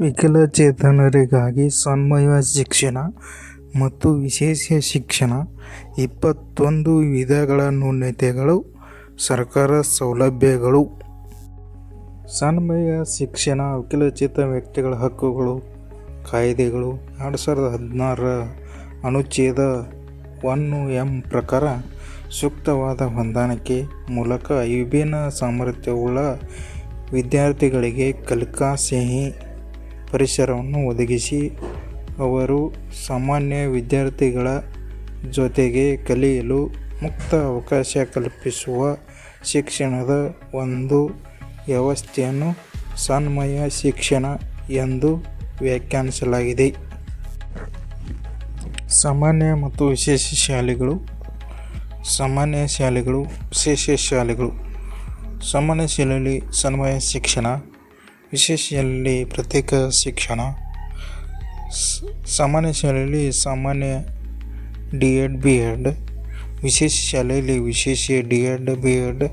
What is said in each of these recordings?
ವಿಕಲಚೇತನರಿಗಾಗಿ ಸನ್ಮಯ ಶಿಕ್ಷಣ ಮತ್ತು ವಿಶೇಷ ಶಿಕ್ಷಣ ಇಪ್ಪತ್ತೊಂದು ವಿಧಗಳ ನ್ಯೂನತೆಗಳು, ಸರ್ಕಾರ ಸೌಲಭ್ಯಗಳು. ಸನ್ಮಯ ಶಿಕ್ಷಣ ವಿಕಲಚೇತನ ವ್ಯಕ್ತಿಗಳ ಹಕ್ಕುಗಳು, ಕಾಯ್ದೆಗಳು. ಎರಡು ಸಾವಿರದ ಹದಿನಾರರ ಅನುಚ್ಛೇದ ಒನ್ನು ಎಂ ಪ್ರಕಾರ ಸೂಕ್ತವಾದ ಹೊಂದಾಣಿಕೆ ಮೂಲಕ ವಿಭಿನ್ನ ಸಾಮರ್ಥ್ಯವುಳ್ಳ ವಿದ್ಯಾರ್ಥಿಗಳಿಗೆ ಕಲಿಕಾ ಸ್ನೇಹಿ ಪರಿಸರವನ್ನು ಒದಗಿಸಿ ಅವರು ಸಾಮಾನ್ಯ ವಿದ್ಯಾರ್ಥಿಗಳ ಜೊತೆಗೆ ಕಲಿಯಲು ಮುಕ್ತ ಅವಕಾಶ ಕಲ್ಪಿಸುವ ಶಿಕ್ಷಣದ ಒಂದು ವ್ಯವಸ್ಥೆಯನ್ನು ಸಮನ್ವಯ ಶಿಕ್ಷಣ ಎಂದು ವ್ಯಾಖ್ಯಾನಿಸಲಾಗಿದೆ. ಸಾಮಾನ್ಯ ಮತ್ತು ವಿಶೇಷ ಶಾಲೆಗಳು, ಸಾಮಾನ್ಯ ಶಾಲೆಗಳು, ವಿಶೇಷ ಶಾಲೆಗಳು ಸಾಮಾನ್ಯ ಶಾಲೆಯಲ್ಲಿ ಸಮನ್ವಯ ಶಿಕ್ಷಣ ವಿಶೇಷ ಶಾಲೆಯಲ್ಲಿ ಪ್ರತ್ಯೇಕ ಶಿಕ್ಷಣ. ಸಾಮಾನ್ಯ ಶಾಲೆಯಲ್ಲಿ ಸಾಮಾನ್ಯ ಡಿ ಎಡ್ ಬಿ ಎಡ್ ವಿಶೇಷ ಶಾಲೆಯಲ್ಲಿ ವಿಶೇಷ ಡಿ ಎಡ್ ಬಿ ಎಡ್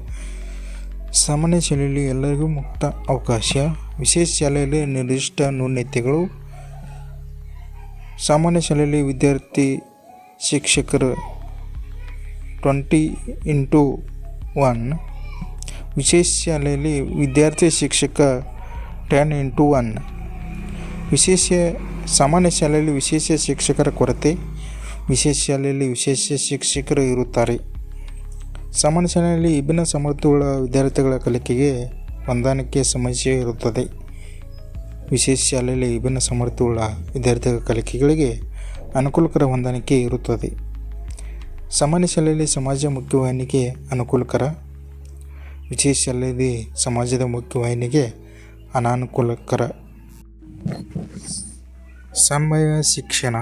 ಸಾಮಾನ್ಯ ಶಾಲೆಯಲ್ಲಿ ಎಲ್ಲರಿಗೂ ಮುಕ್ತ ಅವಕಾಶ. ವಿಶೇಷ ಶಾಲೆಯಲ್ಲಿ ನಿರ್ದಿಷ್ಟ ನ್ಯೂನತೆಗಳು ಸಾಮಾನ್ಯ ಶಾಲೆಯಲ್ಲಿ ವಿದ್ಯಾರ್ಥಿ ಶಿಕ್ಷಕರು ಟ್ವೆಂಟಿ ಇಂಟು ಒನ್. ವಿಶೇಷ ಶಾಲೆಯಲ್ಲಿ ವಿದ್ಯಾರ್ಥಿ ಶಿಕ್ಷಕ ಟೆನ್ ಇಂಟು ಒನ್ ವಿಶೇಷ, ಸಾಮಾನ್ಯ ಶಾಲೆಯಲ್ಲಿ ವಿಶೇಷ ಶಿಕ್ಷಕರ ಕೊರತೆ, ವಿಶೇಷ ಶಾಲೆಯಲ್ಲಿ ವಿಶೇಷ ಶಿಕ್ಷಕರು ಇರುತ್ತಾರೆ. ಸಾಮಾನ್ಯ ಶಾಲೆಯಲ್ಲಿ ವಿಭಿನ್ನ ಸಮರ್ಥಗಳ ವಿದ್ಯಾರ್ಥಿಗಳ ಕಲಿಕೆಗೆ ಹೊಂದಾಣಿಕೆ ಸಮಸ್ಯೆ ಇರುತ್ತದೆ. ವಿಶೇಷ ಶಾಲೆಯಲ್ಲಿ ವಿಭಿನ್ನ ಸಮರ್ಥಗಳ ವಿದ್ಯಾರ್ಥಿಗಳ ಕಲಿಕೆಗಳಿಗೆ ಅನುಕೂಲಕರ ಹೊಂದಾಣಿಕೆ ಇರುತ್ತದೆ. ಸಾಮಾನ್ಯ ಶಾಲೆಯಲ್ಲಿ ಸಮಾಜ ಮುಖ್ಯವಾಹಿನಿಗೆ ಅನುಕೂಲಕರ, ವಿಶೇಷ ಶಾಲೆಯಲ್ಲಿ ಸಮಾಜದ ಮುಖ್ಯವಾಹಿನಿಗೆ ಅನಾನುಕೂಲಕರ ಸಮಯ ಶಿಕ್ಷಣ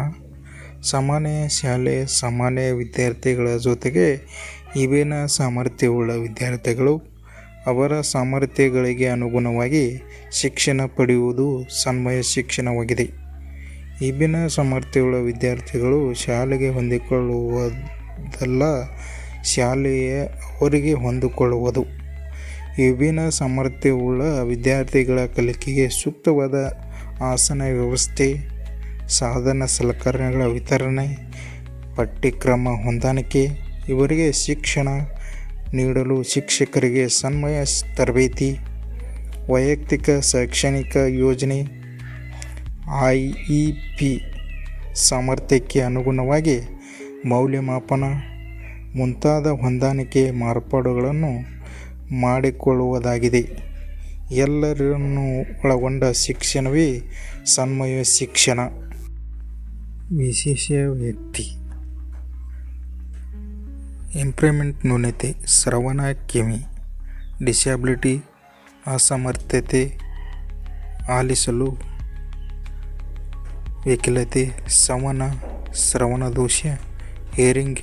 ಸಾಮಾನ್ಯ ಶಾಲೆ, ಸಾಮಾನ್ಯ ವಿದ್ಯಾರ್ಥಿಗಳ ಜೊತೆಗೆ ಇವೇನ ಸಾಮರ್ಥ್ಯವುಳ್ಳ ವಿದ್ಯಾರ್ಥಿಗಳು ಅವರ ಸಾಮರ್ಥ್ಯಗಳಿಗೆ ಅನುಗುಣವಾಗಿ ಶಿಕ್ಷಣ ಪಡೆಯುವುದು ಸಮಯ ಶಿಕ್ಷಣವಾಗಿದೆ. ಇಬ್ಬಿನ ಸಾಮರ್ಥ್ಯವುಳ್ಳ ವಿದ್ಯಾರ್ಥಿಗಳು ಶಾಲೆಗೆ ಹೊಂದಿಕೊಳ್ಳುವುದಲ್ಲ, ಶಾಲೆಯ ಅವರಿಗೆ ಹೊಂದಿಕೊಳ್ಳುವುದು. ವಿಭಿನ್ನ ಸಾಮರ್ಥ್ಯವುಳ್ಳ ವಿದ್ಯಾರ್ಥಿಗಳ ಕಲಿಕೆಗೆ ಸೂಕ್ತವಾದ ಆಸನ ವ್ಯವಸ್ಥೆ, ಸಾಧನ ಸಲಕರಣೆಗಳ ವಿತರಣೆ, ಪಠ್ಯಕ್ರಮ ಹೊಂದಾಣಿಕೆ, ಇವರಿಗೆ ಶಿಕ್ಷಣ ನೀಡಲು ಶಿಕ್ಷಕರಿಗೆ ಸನ್ಮಯ ತರಬೇತಿ, ವೈಯಕ್ತಿಕ ಶೈಕ್ಷಣಿಕ ಯೋಜನೆ, ಐಇಪಿ, ಸಾಮರ್ಥ್ಯಕ್ಕೆ ಅನುಗುಣವಾಗಿ ಮೌಲ್ಯಮಾಪನ ಮುಂತಾದ ಹೊಂದಾಣಿಕೆ ಮಾರ್ಪಾಡುಗಳನ್ನು ಮಾಡಿಕೊಳ್ಳುವುದಾಗಿದೆ. ಎಲ್ಲರನ್ನು ಒಳಗೊಂಡ ಶಿಕ್ಷಣವೇ ಸನ್ಮಯ ಶಿಕ್ಷಣ. ವಿಶೇಷ ವ್ಯಕ್ತಿ ಇಂಪ್ರೂವ್ಮೆಂಟ್ ನ್ಯೂನತೆ, ಶ್ರವಣ ಕಿವಿ ಡಿಸ್ಯಾಬಿಲಿಟಿ ಅಸಮರ್ಥತೆ ಆಲಿಸಲು ವಿಕಲತೆ ಶ್ರವಣ ದೋಷ, ಹೇರಿಂಗ್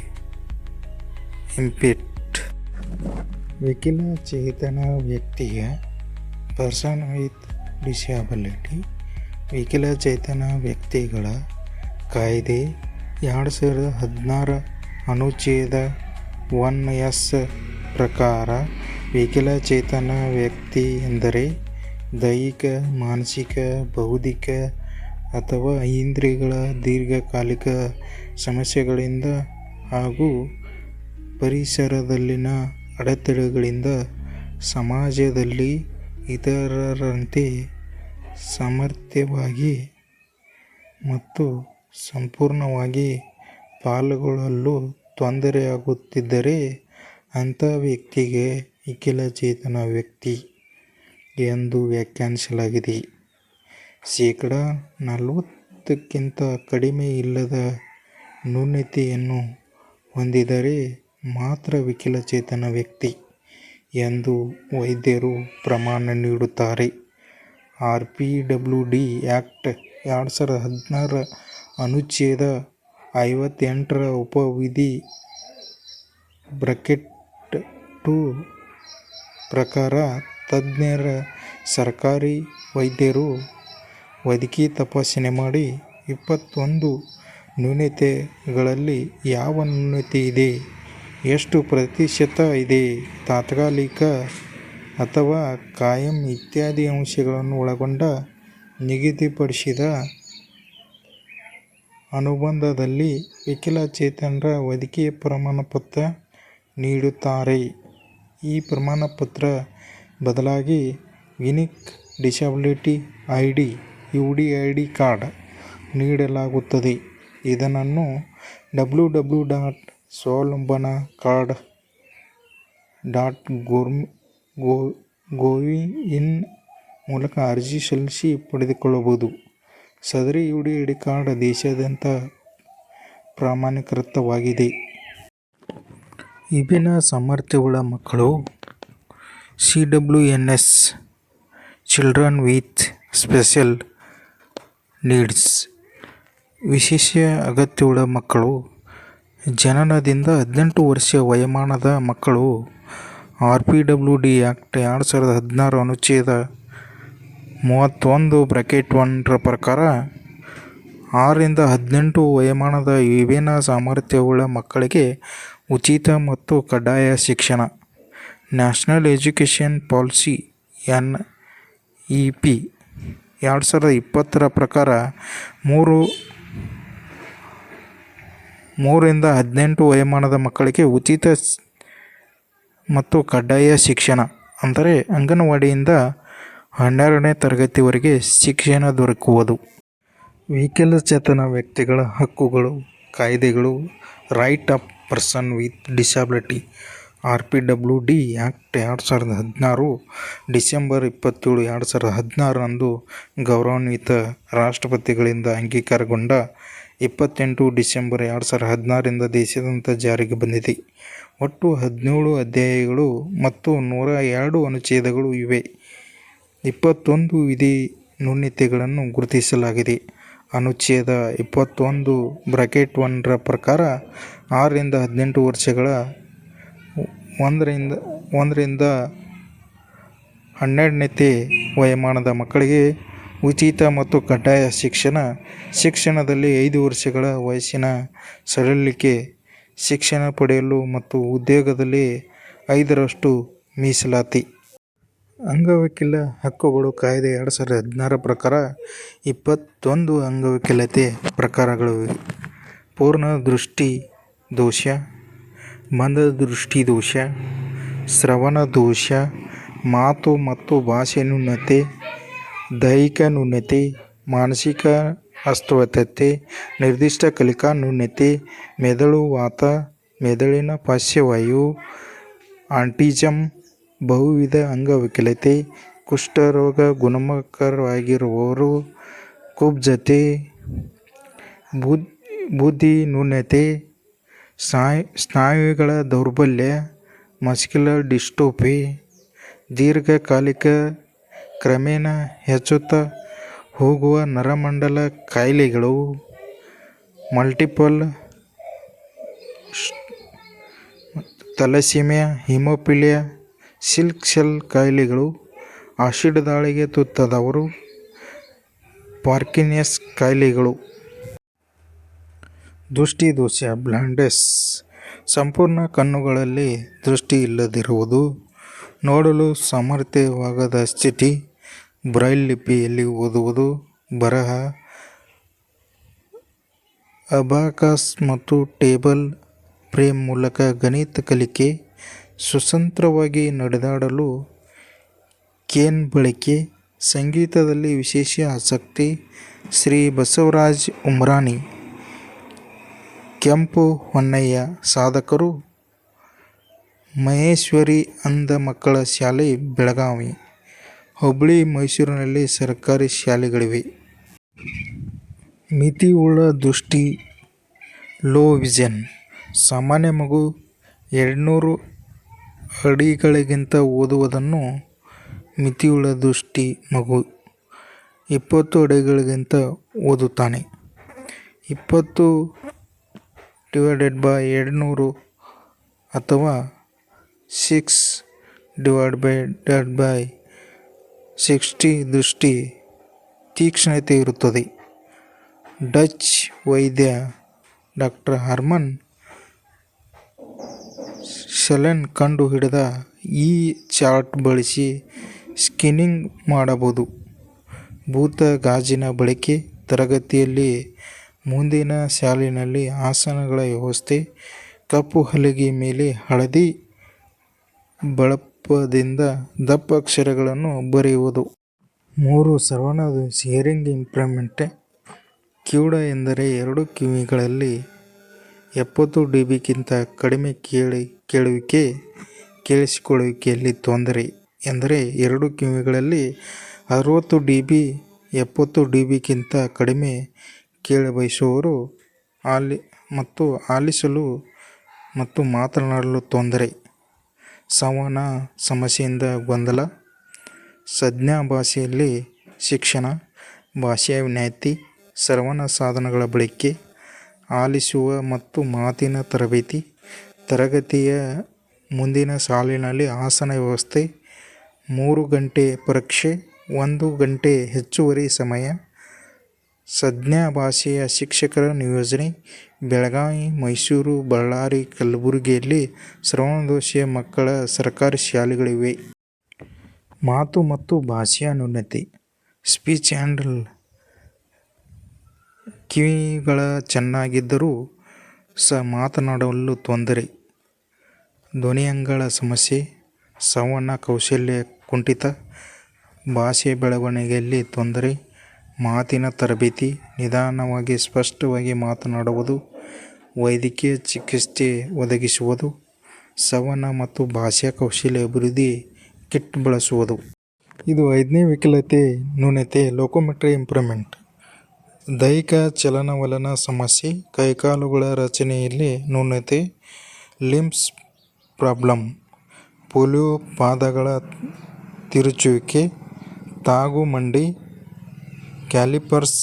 ಇಂಪೇರ್ಡ್ ವಿಕಲಚೇತನ ವ್ಯಕ್ತಿಯ ಪರ್ಸನ್ ವಿತ್ ಡಿಸ್ಯಾಬಿಲಿಟಿ ವಿಕಲಚೇತನ ವ್ಯಕ್ತಿಗಳ ಕಾಯ್ದೆ ಎರಡು ಸಾವಿರದ ಹದಿನಾರು ಅನುಚ್ಛೇದ ಒನ್ ಎಸ್ ಪ್ರಕಾರ ವಿಕಲಚೇತನ ವ್ಯಕ್ತಿ ಎಂದರೆ ದೈಹಿಕ, ಮಾನಸಿಕ, ಬೌದ್ಧಿಕ ಅಥವಾ ಇಂದ್ರಿಯಗಳ ದೀರ್ಘಕಾಲಿಕ ಸಮಸ್ಯೆಗಳಿಂದ ಹಾಗೂ ಪರಿಸರದಲ್ಲಿನ ಅಡೆತಡೆಗಳಿಂದ ಸಮಾಜದಲ್ಲಿ ಇತರರಂತೆ ಸಮರ್ಥವಾಗಿ ಮತ್ತು ಸಂಪೂರ್ಣವಾಗಿ ಪಾಲ್ಗೊಳ್ಳಲು ತೊಂದರೆಯಾಗುತ್ತಿದ್ದರೆ ಅಂಥ ವ್ಯಕ್ತಿಗೆ ವಿಕಲಚೇತನ ವ್ಯಕ್ತಿ ಎಂದು ವ್ಯಾಖ್ಯಾನಿಸಲಾಗಿದೆ. ಶೇಕಡ ನಲವತ್ತಕ್ಕಿಂತ ಕಡಿಮೆ ಇಲ್ಲದ ನ್ಯೂನತೆಯನ್ನು ಹೊಂದಿದ್ದರೆ ಮಾತ್ರ ವಿಕಲಚೇತನ ವ್ಯಕ್ತಿ ಎಂದು ವೈದ್ಯರು ಪ್ರಮಾಣ ನೀಡುತ್ತಾರೆ. ಆರ್ಪಿಡಬ್ಲ್ಯುಡಿ ಆ್ಯಕ್ಟ್ ಎರಡು ಸಾವಿರದ ಹದಿನಾರರ ಅನುಚ್ಛೇದ ಐವತ್ತೆಂಟರ ಉಪವಿಧಿ ಬ್ರಾಕೆಟ್ ಟು ಪ್ರಕಾರ ತಜ್ಞರ ಸರ್ಕಾರಿ ವೈದ್ಯರು ವೈದ್ಯಕೀಯ ತಪಾಸಣೆ ಮಾಡಿ ಇಪ್ಪತ್ತೊಂದು ನ್ಯೂನತೆಗಳಲ್ಲಿ ಯಾವ ನ್ಯೂನತೆ ಇದೆ, ಎಷ್ಟು ಪ್ರತಿಶತ ಇದೆ, ತಾತ್ಕಾಲಿಕ ಅಥವಾ ಕಾಯಂ ಇತ್ಯಾದಿ ಅಂಶಗಳನ್ನು ಒಳಗೊಂಡ ನಿಗದಿಪಡಿಸಿದ ಅನುಬಂಧದಲ್ಲಿ ವಿಕಲಚೇತನರ ವೈದ್ಯಕೀಯ ಪ್ರಮಾಣಪತ್ರ ನೀಡುತ್ತಾರೆ. ಈ ಪ್ರಮಾಣಪತ್ರ ಬದಲಾಗಿ unique disability I D card ನೀಡಲಾಗುತ್ತದೆ. ಇದನ್ನು W W dot Swavlamban card dot gourmet ಗೋ ಗೋವಿನ್ ಮೂಲಕ ಅರ್ಜಿ ಸಲ್ಲಿಸಿ ಪಡೆದುಕೊಳ್ಳಬಹುದು. ಸದರಿ ಯುಡಿಐಡಿ ಕಾರ್ಡ್ ದೇಶಾದ್ಯಂತ ಪ್ರಮಾಣೀಕೃತವಾಗಿದೆ. ವಿಭಿನ್ನ ಸಾಮರ್ಥ್ಯವುಳ್ಳ ಮಕ್ಕಳು C W N S children with special needs ವಿಶೇಷ ಅಗತ್ಯವುಳ್ಳ ಮಕ್ಕಳು ಜನನದಿಂದ ಹದಿನೆಂಟು ವರ್ಷ ವಯೋಮಾನದ ಮಕ್ಕಳು R P W D act ಎರಡು ಸಾವಿರದ ಹದಿನಾರು ಅನುಚ್ಛೇದ ಮೂವತ್ತೊಂದು ಬ್ರಕೆಟ್ ಒನ್ರ ಪ್ರಕಾರ ಆರರಿಂದ ಹದಿನೆಂಟು ವಯೋಮಾನದ ವಿಭಿನ್ನ ಸಾಮರ್ಥ್ಯವುಳ್ಳ ಮಕ್ಕಳಿಗೆ ಉಚಿತ ಮತ್ತು ಕಡ್ಡಾಯ ಶಿಕ್ಷಣ. National education policy N E P ಎರಡು ಸಾವಿರದ ಇಪ್ಪತ್ತರ ಪ್ರಕಾರ ಮೂರು ರಿಂದ ಹದಿನೆಂಟು ವಯೋಮಾನದ ಮಕ್ಕಳಿಗೆ ಉಚಿತ ಮತ್ತು ಕಡ್ಡಾಯ ಶಿಕ್ಷಣ, ಅಂದರೆ ಅಂಗನವಾಡಿಯಿಂದ ಹನ್ನೆರಡನೇ ತರಗತಿವರೆಗೆ ಶಿಕ್ಷಣ ದೊರಕುವುದು. ವಿಕಲಚೇತನ ವ್ಯಕ್ತಿಗಳ ಹಕ್ಕುಗಳು, ಕಾಯ್ದೆಗಳು, right of person with disability D act ಎರಡು ಸಾವಿರದ ಹದಿನಾರು, ಡಿಸೆಂಬರ್ ಇಪ್ಪತ್ತೇಳು ಎರಡು ಸಾವಿರದ ಹದಿನಾರರಂದು ಗೌರವಾನ್ವಿತ ರಾಷ್ಟ್ರಪತಿಗಳಿಂದ ಅಂಗೀಕಾರಗೊಂಡ ಇಪ್ಪತ್ತೆಂಟು ಡಿಸೆಂಬರ್ ಎರಡು ಸಾವಿರದ ಹದಿನಾರರಿಂದ ದೇಶಾದ್ಯಂತ ಜಾರಿಗೆ ಬಂದಿದೆ. ಒಟ್ಟು ಹದಿನೇಳು ಅಧ್ಯಾಯಗಳು ಮತ್ತು ನೂರ ಎರಡು ಅನುಚ್ಛೇದಗಳು ಇವೆ. ಇಪ್ಪತ್ತೊಂದು ವಿಧಿ ನ್ಯೂನತೆಗಳನ್ನು ಗುರುತಿಸಲಾಗಿದೆ. ಅನುಚ್ಛೇದ ಇಪ್ಪತ್ತೊಂದು ಬ್ರಾಕೆಟ್ ಒನ್ರ ಪ್ರಕಾರ ಆರರಿಂದ ಹದಿನೆಂಟು ವರ್ಷಗಳ ಒಂದರಿಂದ ಒಂದರಿಂದ ಹನ್ನೆರಡನೇತೆ ವಯೋಮಾನದ ಮಕ್ಕಳಿಗೆ ಉಚಿತ ಮತ್ತು ಕಡ್ಡಾಯ ಶಿಕ್ಷಣ. ಶಿಕ್ಷಣದಲ್ಲಿ ಐದು ವರ್ಷಗಳ ವಯಸ್ಸಿನ ಸಡಿಲಿಕೆ ಶಿಕ್ಷಣ ಪಡೆಯಲು ಮತ್ತು ಉದ್ಯೋಗದಲ್ಲಿ ಐದರಷ್ಟು ಮೀಸಲಾತಿ. ಅಂಗವಿಕಲ ಹಕ್ಕುಗಳು ಕಾಯ್ದೆ ಎರಡು ಸಾವಿರದ ಹದಿನಾರ ಪ್ರಕಾರ ಇಪ್ಪತ್ತೊಂದು ಅಂಗವಿಕಲತೆ ಪ್ರಕಾರಗಳಿವೆ. ಪೂರ್ಣ ದೃಷ್ಟಿ ದೋಷ, ಮಂದ ದೃಷ್ಟಿ ದೋಷ, ಶ್ರವಣ ದೋಷ, ಮಾತು ಮತ್ತು ಭಾಷೆ ನ್ಯೂನತೆ, ದೈಹಿಕ ನ್ಯೂನತೆ, ಮಾನಸಿಕ ಅಸ್ವಸ್ಥತೆ, ನಿರ್ದಿಷ್ಟ ಕಲಿಕಾ ನ್ಯೂನತೆ, ಮೆದುಳು ವಾತ, ಮೆದುಳಿನ ಪಾರ್ಶ್ವವಾಯು, ಆಂಟಿಜಮ್ ಬಹುವಿಧ ಅಂಗವಿಕಲತೆ, ಕುಷ್ಠರೋಗ ಗುಣಮುಖರಾಗಿರುವವರು, ಕುಬ್ಜತೆ, ಬುದ್ಧಿ ನ್ಯೂನತೆ, ಸ್ನಾಯುಗಳ ದೌರ್ಬಲ್ಯ, ಮಸ್ಕ್ಯುಲರ್ ಡಿಸ್ಟ್ರೋಫಿ, ದೀರ್ಘಕಾಲಿಕ ಕ್ರಮೇಣ ಹೆಚ್ಚುತ್ತಾ ಹೋಗುವ ನರಮಂಡಲ ಕಾಯಿಲೆಗಳು, ಮಲ್ಟಿಪಲ್ ತಲಸಿಮಿಯಾ ಹಿಮೋಫಿಲಿಯಾ ಸಿಲ್ಕ್ ಸೆಲ್ ಕಾಯಿಲೆಗಳು, ಆಸಿಡ್ ದಾಳಿಗೆ ತುತ್ತಾದವರು, ಪಾರ್ಕಿನಿಯಸ್ ಕಾಯಿಲೆಗಳು. ದೃಷ್ಟಿ ಬ್ಲಾಂಡೆಸ್ ಸಂಪೂರ್ಣ ಕಣ್ಣುಗಳಲ್ಲಿ ದೃಷ್ಟಿ ಇಲ್ಲದಿರುವುದು, ನೋಡಲು ಸಾಮರ್ಥ್ಯವಾಗದ ಸ್ಥಿತಿ, ಬ್ರೈಲ್ ಲಿಪಿಯಲ್ಲಿ ಓದುವುದು, ಬರಹ, ಅಬಾಕಸ್ ಮತ್ತು ಟೇಬಲ್ ಫ್ರೇಮ್ ಮೂಲಕ ಗಣಿತ ಕಲಿಕೆ, ಸ್ವತಂತ್ರವಾಗಿ ನಡೆದಾಡಲು ಕೇನ್ ಬಳಕೆ, ಸಂಗೀತದಲ್ಲಿ ವಿಶೇಷ ಆಸಕ್ತಿ. ಶ್ರೀ ಬಸವರಾಜ್ ಉಮ್ರಾಣಿ, ಕೆಂಪು ಹೊನ್ನಯ್ಯ ಸಾಧಕರು, ಮಹೇಶ್ವರಿ ಅಂಧ ಮಕ್ಕಳ ಶಾಲೆ ಬೆಳಗಾವಿ, ಹುಬ್ಬಳ್ಳಿ, ಮೈಸೂರಿನಲ್ಲಿ ಸರ್ಕಾರಿ ಶಾಲೆಗಳಿವೆ. ಮಿತಿ ಉಳ್ಳ ದೃಷ್ಟಿ, ಲೋ ವಿಷನ್ ಸಾಮಾನ್ಯ ಮಗು ಎರಡುನೂರು ಅಡಿಗಳಿಗಿಂತ ಓದುವುದನ್ನು ಮಿತಿಯುಳ್ಳ ದೃಷ್ಟಿ ಮಗು ಇಪ್ಪತ್ತು ಅಡಿಗಳಿಗಿಂತ ಓದುತ್ತಾನೆ. ಇಪ್ಪತ್ತು ಡಿವೈಡೆಡ್ ಬೈ ಎರಡುನೂರು ಅಥವಾ ಸಿಕ್ಸ್ ಸಿಕ್ಸ್ಟಿ ದೃಷ್ಟಿ ತೀಕ್ಷ್ಣತೆ ಇರುತ್ತದೆ. ಡಚ್ ವೈದ್ಯ ಡಾಕ್ಟರ್ ಹರ್ಮನ್ ಸೆಲೆನ್ ಕಂಡು ಹಿಡಿದ ಈ ಚಾರ್ಟ್ ಬಳಸಿ ಸ್ಕಿನ್ನಿಂಗ್ ಮಾಡಬಹುದು. ಭೂತ ಗಾಜಿನ ಬಳಕೆ, ತರಗತಿಯಲ್ಲಿ ಮುಂದಿನ ಸಾಲಿನಲ್ಲಿ ಆಸನಗಳ ವ್ಯವಸ್ಥೆ, ಕಪ್ಪು ಹಲಗೆ ಮೇಲೆ ಹಳದಿ ಬಳಪದಿಂದ ದಪ್ಪ ಅಕ್ಷರಗಳನ್ನು ಬರೆಯುವುದು. ಮೂರು ಸರ್ವನಾದ ಹಿಯರಿಂಗ್ ಇಂಪ್ರೂವ್ಮೆಂಟ್ ಕಿವುಡ ಎಂದರೆ ಎರಡು ಕಿವಿಗಳಲ್ಲಿ ಎಪ್ಪತ್ತು ಡಿಬಿಗಿಂತ ಕಡಿಮೆ ಕೇಳಿ, ಕೇಳುವಿಕೆ, ಕೇಳಿಸಿಕೊಳ್ಳುವಿಕೆಯಲ್ಲಿ ತೊಂದರೆ ಎಂದರೆ ಎರಡು ಕಿವಿಗಳಲ್ಲಿ ಅರವತ್ತು ಡಿಬಿ, ಎಪ್ಪತ್ತು ಡಿ ಬಿಗಿಂತ ಕಡಿಮೆ ಕೇಳಬಯಸುವವರು ಆಲಿ, ಮತ್ತು ಆಲಿಸಲು ಮತ್ತು ಮಾತನಾಡಲು ತೊಂದರೆ. ಸಂವಹನ ಸಮಸ್ಯೆಯಿಂದ ಗೊಂದಲ. ಸಜ್ಞಾ ಭಾಷೆಯಲ್ಲಿ ಶಿಕ್ಷಣ, ಭಾಷೆಯ ವಿನಾಯಿತಿ ಶ್ರವಣ ಸಾಧನಗಳ ಬಳಕೆ, ಆಲಿಸುವ ಮತ್ತು ಮಾತಿನ ತರಬೇತಿ, ತರಗತಿಯ ಮುಂದಿನ ಸಾಲಿನಲ್ಲಿ ಆಸನ ವ್ಯವಸ್ಥೆ, ಮೂರು ಗಂಟೆ ಪರೀಕ್ಷೆ, ಒಂದು ಗಂಟೆ ಹೆಚ್ಚುವರಿ ಸಮಯ ಸಂಜ್ಞಾ ಭಾಷೆಯ ಶಿಕ್ಷಕರ ನಿಯೋಜನೆ, ಬೆಳಗಾವಿ, ಮೈಸೂರು, ಬಳ್ಳಾರಿ, ಕಲಬುರಗಿಯಲ್ಲಿ ಶ್ರವಣದೋಷಿಯ ಮಕ್ಕಳ ಸರ್ಕಾರಿ ಶಾಲೆಗಳಿವೆ. ಮಾತು ಮತ್ತು ಭಾಷೆಯ ನ್ಯೂನತೆ, ಸ್ಪೀಚ್ ಆ್ಯಂಡ್ ಕಿವಿಗಳ ಚೆನ್ನಾಗಿದ್ದರೂ ಸಹ ಮಾತನಾಡಲು ತೊಂದರೆ. ಧ್ವನಿಯಂಗಳ ಸಮಸ್ಯೆ, ಸಂವಹನ ಕೌಶಲ್ಯ ಕುಂಠಿತ, ಭಾಷೆ ಬೆಳವಣಿಗೆಯಲ್ಲಿ ತೊಂದರೆ. ಮಾತಿನ ತರಬೇತಿ, ನಿಧಾನವಾಗಿ, ಸ್ಪಷ್ಟವಾಗಿ ಮಾತನಾಡುವುದು, ವೈದ್ಯಕೀಯ ಚಿಕಿತ್ಸೆ ಒದಗಿಸುವುದು, ಸವನ ಮತ್ತು ಭಾಷಾ ಕೌಶಲ್ಯ ಅಭಿವೃದ್ಧಿ ಕಿಟ್ ಬಳಸುವುದು. ಇದು ಐದನೇ ವಿಕಲತೆ, ನ್ಯೂನತೆ, ಲೋಕೋಮೆಟ್ರಿ ಇಂಪ್ರೂವ್ಮೆಂಟ್. ದೈಹಿಕ ಚಲನವಲನ ಸಮಸ್ಯೆ, ಕೈಕಾಲುಗಳ ರಚನೆಯಲ್ಲಿ ನ್ಯೂನತೆ ಲಿಂಬ್ಸ್ ಪ್ರಾಬ್ಲಮ್, ಪೋಲಿಯೋ ಪಾದಗಳ ತಿರುಚುವಿಕೆ, ತಾಗು ಮಂಡಿ ಕ್ಯಾಲಿಪರ್ಸ್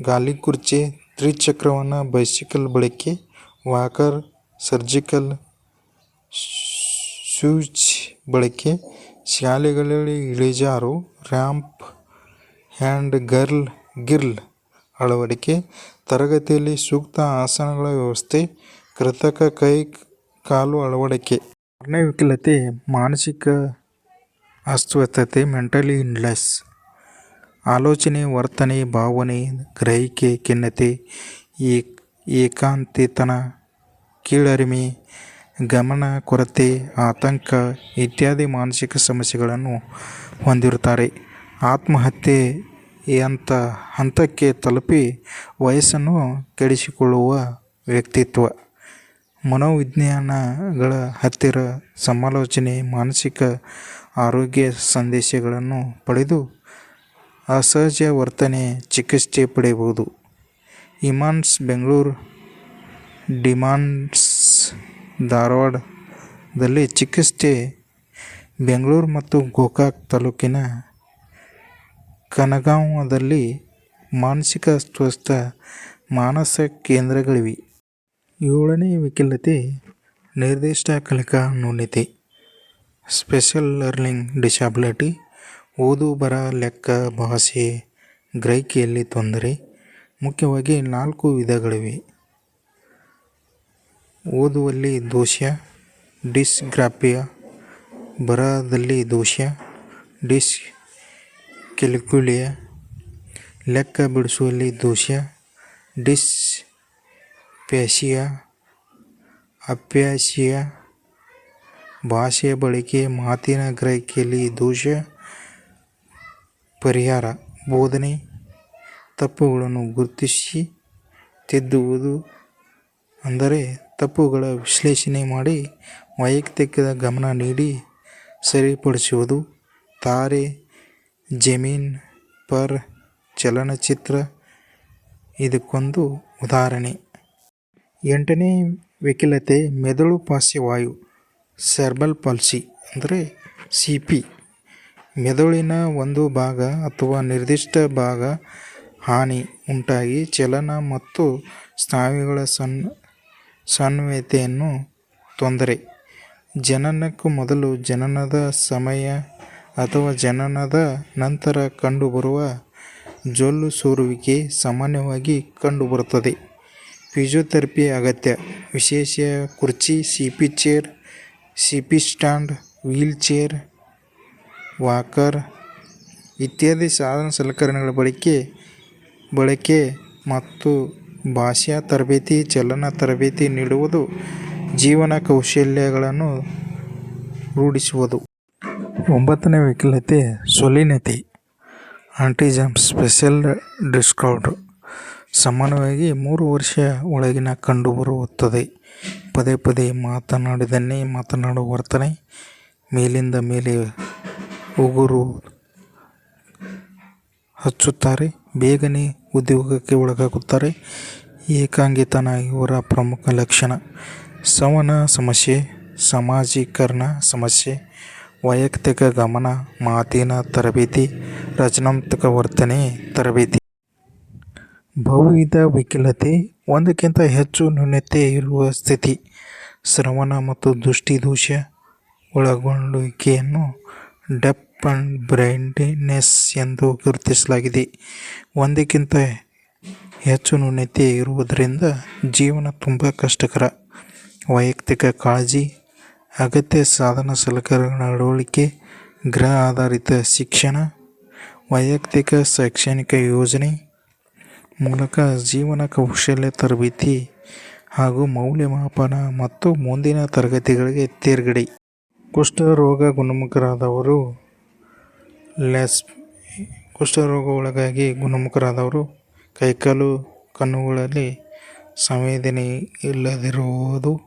ಗಾಲಿಕುರ್ಚಿ ತ್ರಿಚಕ್ರವಾಹನ ಬೈಸಿಕಲ್ ಬಳಕೆ, ವಾಕರ್, ಸರ್ಜಿಕಲ್ ಶೂಸ್ ಬಳಕೆ, ಶಾಲೆಗಳಲ್ಲಿ ಇಳಿಜಾರು, ರ್ಯಾಂಪ್, ಹ್ಯಾಂಡ್ ಗರ್ಲ್, ಗಿರ್ಲ್ ಅಳವಡಿಕೆ, ತರಗತಿಯಲ್ಲಿ ಸೂಕ್ತ ಆಸನಗಳ ವ್ಯವಸ್ಥೆ, ಕೃತಕ ಕೈ ಕಾಲು ಅಳವಡಿಕೆ. ಆರನೇ ವಿಕಲತೆ ಮಾನಸಿಕ ಅಸ್ವಸ್ಥತೆ, ಮೆಂಟಲಿ ಇಲ್ನೆಸ್ ಆಲೋಚನೆ, ವರ್ತನೆ, ಭಾವನೆ, ಗ್ರಹಿಕೆ, ಖಿನ್ನತೆ ಏಕಾಂತಿತನ, ಕೀಳರಿಮೆ, ಗಮನ, ಕೊರತೆ, ಆತಂಕ ಇತ್ಯಾದಿ ಮಾನಸಿಕ ಸಮಸ್ಯೆಗಳನ್ನು ಹೊಂದಿರುತ್ತಾರೆ. ಆತ್ಮಹತ್ಯೆ ಅಂತ ಹಂತಕ್ಕೆ ತಲುಪಿ ವಯಸ್ಸನ್ನು ಕೆಡಿಸಿಕೊಳ್ಳುವ ವ್ಯಕ್ತಿತ್ವ. ಮನೋವಿಜ್ಞಾನಗಳ ಹತ್ತಿರ ಸಮಾಲೋಚನೆ, ಮಾನಸಿಕ ಆರೋಗ್ಯ ಸಂದೇಶಗಳನ್ನು ಪಡೆದು ಅಸಹಜ ವರ್ತನೆ ಚಿಕಿತ್ಸೆ ಪಡೆಯಬಹುದು. ಇಮಾನ್ಸ್ ಬೆಂಗಳೂರು ಡಿಮಾನ್ಸ್ ಧಾರವಾಡದಲ್ಲಿ ಚಿಕಿತ್ಸೆ, ಬೆಂಗಳೂರು ಮತ್ತು ಗೋಕಾಕ್ ತಾಲೂಕಿನ ಕನಗಾಂವದಲ್ಲಿ ಮಾನಸಿಕ ಸ್ವಸ್ಥ ಮಾನಸ ಕೇಂದ್ರಗಳಿವೆ. ಏಳನೇ ವಿಕಲತೆ ನಿರ್ದಿಷ್ಟ ಕಲಿಕಾ ನ್ಯೂನತೆ ಸ್ಪೆಷಲ್ ಲರ್ನಿಂಗ್ ಡಿಸಬಿಲಿಟಿ ಓದು ಬರಹ ಲೆಕ್ಕ ಭಾಷೆ ಗ್ರಹಿಕೆಯಲ್ಲಿ ತೊಂದರೆ. ಮುಖ್ಯವಾಗಿ ನಾಲ್ಕು ವಿಧಗಳಿವೆ. ಓದುವಲ್ಲಿ ದೋಷ ಡಿಸ್ಗ್ರಾಫಿಯಾ, ಬರಹದಲ್ಲಿ ದೋಷ ಡಿಸ್ ಕೆಲ್ಕುಲಿಯಾ ಲೆಕ್ಕ ಬಿಡಿಸುವಲ್ಲಿ ದೋಷ ಡಿಸ್ ಪ್ಯಾಸಿಯ ಅಪ್ಯಾಸಿಯಾ ಭಾಷೆಯ ಬಳಕೆ, ಮಾತಿನ ಗ್ರಹಿಕೆಯಲ್ಲಿ ದೋಷ ಪರಿಹಾರ, ಬೋಧನೆ, ತಪ್ಪುಗಳನ್ನು ಗುರುತಿಸಿ ತಿದ್ದುವುದು ಅಂದರೆ ತಪ್ಪುಗಳ ವಿಶ್ಲೇಷಣೆ ಮಾಡಿ ವೈಯಕ್ತಿಕ ಗಮನ ನೀಡಿ ಸರಿಪಡಿಸುವುದು. ತಾರೆ, ಜಮೀನ್ ಪರ್ ಚಲನಚಿತ್ರ, ಇದಕ್ಕೊಂದು ಉದಾಹರಣೆ. ಎಂಟನೇ ವಿಕಲತೆ ಮೆದುಳು ಪಾರ್ಶ್ವವಾಯು ಸರ್ಬಲ್ ಪಾಲ್ಸಿ ಅಂದರೆ ಸಿ ಪಿ ಮೆದುಳಿನ ಒಂದು ಭಾಗ ಅಥವಾ ನಿರ್ದಿಷ್ಟ ಭಾಗ ಹಾನಿ ಉಂಟಾಗಿ ಚಲನ ಮತ್ತು ಸ್ನಾಯುಗಳ ಸನ್ ಸನ್ವಯತೆಯನ್ನು ತೊಂದರೆ. ಜನನಕ್ಕೂ ಮೊದಲು ಜನನದ ಸಮಯ ಅಥವಾ ಜನನದ ನಂತರ ಕಂಡುಬರುವ ಜೊಲ್ಲು ಸೋರುವಿಕೆ ಸಾಮಾನ್ಯವಾಗಿ ಕಂಡುಬರುತ್ತದೆ. ಫಿಸಿಯೋಥೆರಪಿ ಅಗತ್ಯ. ವಿಶೇಷ ಕುರ್ಚಿ C P chair C P stand, wheel chair walker ಇತ್ಯಾದಿ ಸಾಧನ ಸಲಕರಣೆಗಳ ಬಳಕೆ ಬಳಕೆ ಮತ್ತು ಭಾಷಾ ತರಬೇತಿ, ಚಲನ ತರಬೇತಿ ನೀಡುವುದು ಜೀವನ ಕೌಶಲ್ಯಗಳನ್ನು ರೂಢಿಸುವುದು. ಒಂಬತ್ತನೇ ವಿಕಲತೆ ಸೊಲಿನತಿ ಆಂಟಿಜಮ್ ಸ್ಪೆಷಲ್ ಡಿಸ್ಕೌಂಟ್. ಸಾಮಾನ್ಯವಾಗಿ ಮೂರು ವರ್ಷ ಒಳಗಿನ ಕಂಡುಬರುತ್ತದೆ. ಪದೇ ಪದೇ ಮಾತನಾಡಿದನ್ನೇ ಮಾತನಾಡುವ ವರ್ತನೆ ಮೇಲಿಂದ ಮೇಲೆ ಉಗುರು ಹಚ್ಚುತ್ತಾರೆ. ಬೇಗನೆ ಉದ್ಯೋಗಕ್ಕೆ ಒಳಗಾಗುತ್ತಾರೆ. ಏಕಾಂಗಿತನ ಇವರ ಪ್ರಮುಖ ಲಕ್ಷಣ. ಸವನ ಸಮಸ್ಯೆ ಸಾಮಾಜೀಕರಣ ಸಮಸ್ಯೆ, ವೈಯಕ್ತಿಕ ಗಮನ, ಮಾತಿನ ತರಬೇತಿ, ರಚನಾತ್ಮಕ ವರ್ತನೆ ತರಬೇತಿ. ಬಹುವಿಧ ವಿಕಲತೆ, ಒಂದಕ್ಕಿಂತ ಹೆಚ್ಚು ನ್ಯೂನತೆ ಇರುವ ಸ್ಥಿತಿ. ಶ್ರವಣ ಮತ್ತು ದೃಷ್ಟಿದೋಷ ಒಳಗೊಳ್ಳುವಿಕೆಯನ್ನು ಡೆಫ್ ಅಂಡ್ ಬ್ಲೈಂಡ್ನೆಸ್ ಎಂದು ಗುರುತಿಸಲಾಗಿದೆ. ಒಂದಕ್ಕಿಂತ ಹೆಚ್ಚು ನ್ಯೂನತೆ ಇರುವುದರಿಂದ ಜೀವನ ತುಂಬ ಕಷ್ಟಕರ. ವೈಯಕ್ತಿಕ ಕಾಳಜಿ, ಅಗತ್ಯ ಸಾಧನ ಸಲಕರಣೆಗಳ ನಡವಳಿಕೆ, ಗೃಹ ಆಧಾರಿತ ಶಿಕ್ಷಣ, ವೈಯಕ್ತಿಕ ಶೈಕ್ಷಣಿಕ ಯೋಜನೆ ಮೂಲಕ ಜೀವನ ಕೌಶಲ್ಯ, ತರಬೇತಿ ಹಾಗೂ ಮೌಲ್ಯಮಾಪನ ಮತ್ತು ಮುಂದಿನ ತರಗತಿಗಳಿಗೆ ತೇರ್ಗಡೆ. ಕುಷ್ಠರೋಗ ಗುಣಮುಖರಾದವರು ಲೆಸ್, ಕುಷ್ಠರೋಗ ಒಳಗಾಗಿ ಗುಣಮುಖರಾದವರು ಕೈಕಾಲು ಕಣ್ಣುಗಳಲ್ಲಿ ಸಂವೇದನೆ ಇಲ್ಲದಿರುವುದು,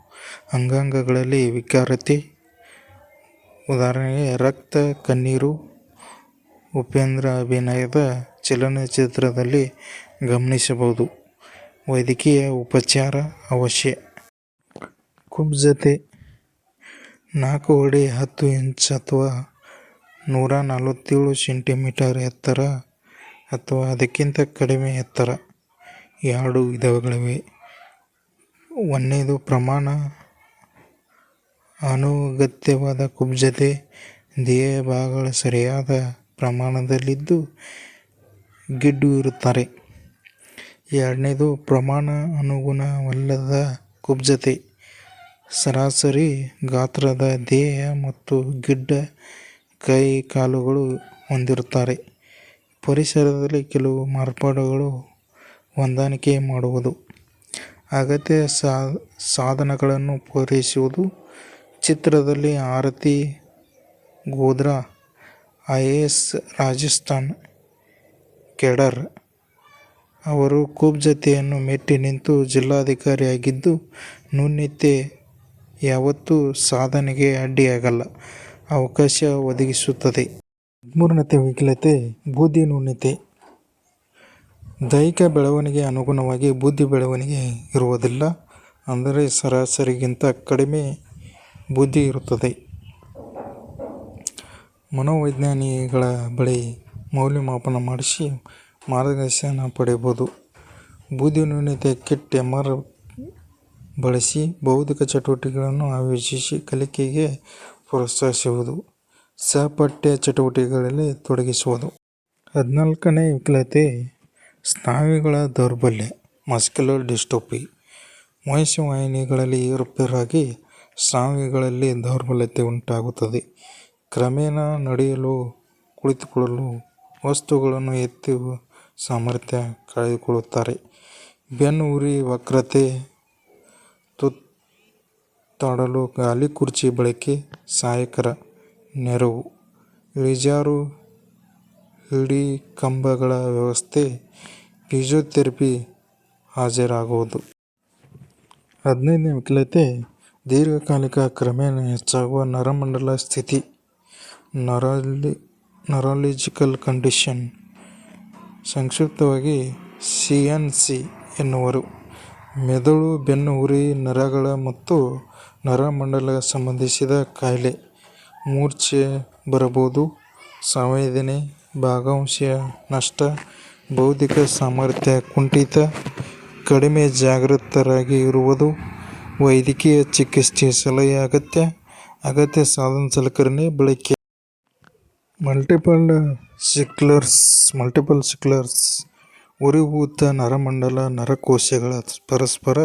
ಅಂಗಾಂಗಗಳಲ್ಲಿ ವಿಕಾರತೆ, ಉದಾಹರಣೆಗೆ ರಕ್ತ, ಕಣ್ಣೀರು, ಉಪೇಂದ್ರ ಅಭಿನಯದ ಚಲನಚಿತ್ರದಲ್ಲಿ ಗಮನಿಸಬಹುದು. ವೈದ್ಯಕೀಯ ಉಪಚಾರ ಅವಶ್ಯ. ಕುಬ್ಜತೆ ನಾಲ್ಕು ಅಡಿ ಹತ್ತು ಇಂಚ್ ಅಥವಾ ನೂರ ನಲವತ್ತೇಳು ಸೆಂಟಿಮೀಟರ್ ಎತ್ತರ ಅಥವಾ ಅದಕ್ಕಿಂತ ಕಡಿಮೆ ಎತ್ತರ. ಎರಡು ವಿಧಗಳಿವೆ. ಒಂದನೇದು ಪ್ರಮಾಣ ಅನುಗತ್ಯವಾದ ಕುಬ್ಜತೆ ದೇಹ ಭಾಗಗಳು ಸರಿಯಾದ ಪ್ರಮಾಣದಲ್ಲಿದ್ದು ಗಿಡ್ಡು ಇರುತ್ತಾರೆ. ಎರಡನೇದು ಪ್ರಮಾಣ ಅನುಗುಣವಲ್ಲದ ಕುಬ್ಜತೆ. ಸರಾಸರಿ ಗಾತ್ರದ ದೇಹ ಮತ್ತು ಗಿಡ್ಡ ಕೈ ಕಾಲುಗಳು ಹೊಂದಿರುತ್ತಾರೆ. ಪರಿಸರದಲ್ಲಿ ಕೆಲವು ಮಾರ್ಪಾಡುಗಳು ಹೊಂದಾಣಿಕೆ ಮಾಡುವುದು. ಅಗತ್ಯ ಸಾಧನಗಳನ್ನು ಪೂರೈಸುವುದು. ಚಿತ್ರದಲ್ಲಿ ಆರತಿ, ಗೋಧ್ರಾ ಎಸ್, ರಾಜಸ್ಥಾನ್, ಕೆಡರ್ ಅವರು ಕುಬ್ಜತೆಯನ್ನು ಮೆಟ್ಟಿ ನಿಂತು ಜಿಲ್ಲಾಧಿಕಾರಿಯಾಗಿದ್ದು ನ್ಯೂನತೆ ಯಾವತ್ತೂ ಸಾಧನೆಗೆ ಅಡ್ಡಿಯಾಗಲ್ಲ. ಅವಕಾಶ ಒದಗಿಸುತ್ತದೆ. ಮೂರನತೆ ವಿಕಲತೆ ಬುದ್ಧಿ ನೂನ್ಯತೆ ದೈಹಿಕ ಬೆಳವಣಿಗೆ ಅನುಗುಣವಾಗಿ ಬುದ್ಧಿ ಬೆಳವಣಿಗೆ ಇರುವುದಿಲ್ಲ. ಅಂದರೆ ಸರಾಸರಿಗಿಂತ ಕಡಿಮೆ ಬುದ್ಧಿ ಇರುತ್ತದೆ. ಮನೋವೈಜ್ಞಾನಿಗಳ ಬಳಿ ಮೌಲ್ಯಮಾಪನ ಮಾಡಿಸಿ ಮಾರ್ಗದರ್ಶನ ಪಡೆಯಬಹುದು. ಬುದ್ಧಿ ನ್ಯೂನತೆ ಕಿಟ್ ಎಮರ್ ಬಳಸಿ ಬೌದ್ಧಿಕ ಚಟುವಟಿಕೆಗಳನ್ನು ಆಯೋಜಿಸಿ ಕಲಿಕೆಗೆ ಪ್ರೋತ್ಸಾಹಿಸುವುದು ಸಹಪಠ್ಯ ಚಟುವಟಿಕೆಗಳಲ್ಲಿ ತೊಡಗಿಸುವುದು. ಹದಿನಾಲ್ಕನೇ ವಿಕಲತೆ, ಸ್ನಾಯುಗಳ ದೌರ್ಬಲ್ಯ, ಮಸ್ಕ್ಯುಲರ್ ಡಿಸ್ಟೋಪಿ ವಾಹಿನಿಗಳಲ್ಲಿ ಏರುಪೇರಾಗಿ ಸ್ನಾಯುಗಳಲ್ಲಿ ದೌರ್ಬಲ್ಯತೆ ಉಂಟಾಗುತ್ತದೆ. ಕ್ರಮೇಣ ನಡೆಯಲು, ಕುಳಿತುಕೊಳ್ಳಲು ವಸ್ತುಗಳನ್ನು ಎತ್ತುವ ಸಾಮರ್ಥ್ಯ ಕಳೆದುಕೊಳ್ಳುತ್ತಾರೆ. ಬೆನ್ನು ಉರಿ ವಕ್ರತೆ ತುತ್ತಾಡಲು ಗಾಲಿ ಕುರ್ಚಿ ಬಳಕೆ ಸಹಾಯಕರ ನೆರವು. ಇಳಿಜಾರು ಹಿಡಿಕಂಬಗಳ ವ್ಯವಸ್ಥೆ ಫಿಸಿಯೋಥೆರಪಿ ಹಾಜರಾಗುವುದು. ಹದಿನೈದನೇ ವಿಕಲತೆ ದೀರ್ಘಕಾಲಿಕ ಕ್ರಮೇಣ ಹೆಚ್ಚಾಗುವ ನರಮಂಡಲ ಸ್ಥಿತಿ. ನರಾಲಿ ನರಾಲಜಿಕಲ್ ಕಂಡೀಷನ್. ಸಂಕ್ಷಿಪ್ತವಾಗಿ ಸಿ ಎನ್ ಸಿ ಎನ್ನುವರು. ಮೆದುಳು, ಬೆನ್ನು, ಉರಿ, ನರಗಳ ಮತ್ತು ನರಮಂಡಲ ಸಂಬಂಧಿಸಿದ ಕಾಯಿಲೆ. ಮೂರ್ಛೆ ಬರಬಹುದು. ಸಂವೇದನೆ ಭಾಗಶಃ ನಷ್ಟ, ಬೌದ್ಧಿಕ ಸಾಮರ್ಥ್ಯ ಕುಂಠಿತ, ಕಡಿಮೆ ಜಾಗೃತರಾಗಿ ಇರುವುದು, ವೈದ್ಯಕೀಯ ಚಿಕಿತ್ಸೆ ಸಲಹೆ ಅಗತ್ಯ ಅಗತ್ಯ ಸಾಧನ ಸಲಕರಣೆ ಬಳಕೆ. ಮಲ್ಟಿಪಲ್ ಸಿಕ್ಲರ್ಸ್, ಮಲ್ಟಿಪಲ್ ಸ್ಕ್ಲೆರೋಸಿಸ್ ಉರಿಯೂತ ನರಮಂಡಲ ನರಕೋಶಗಳ ಪರಸ್ಪರ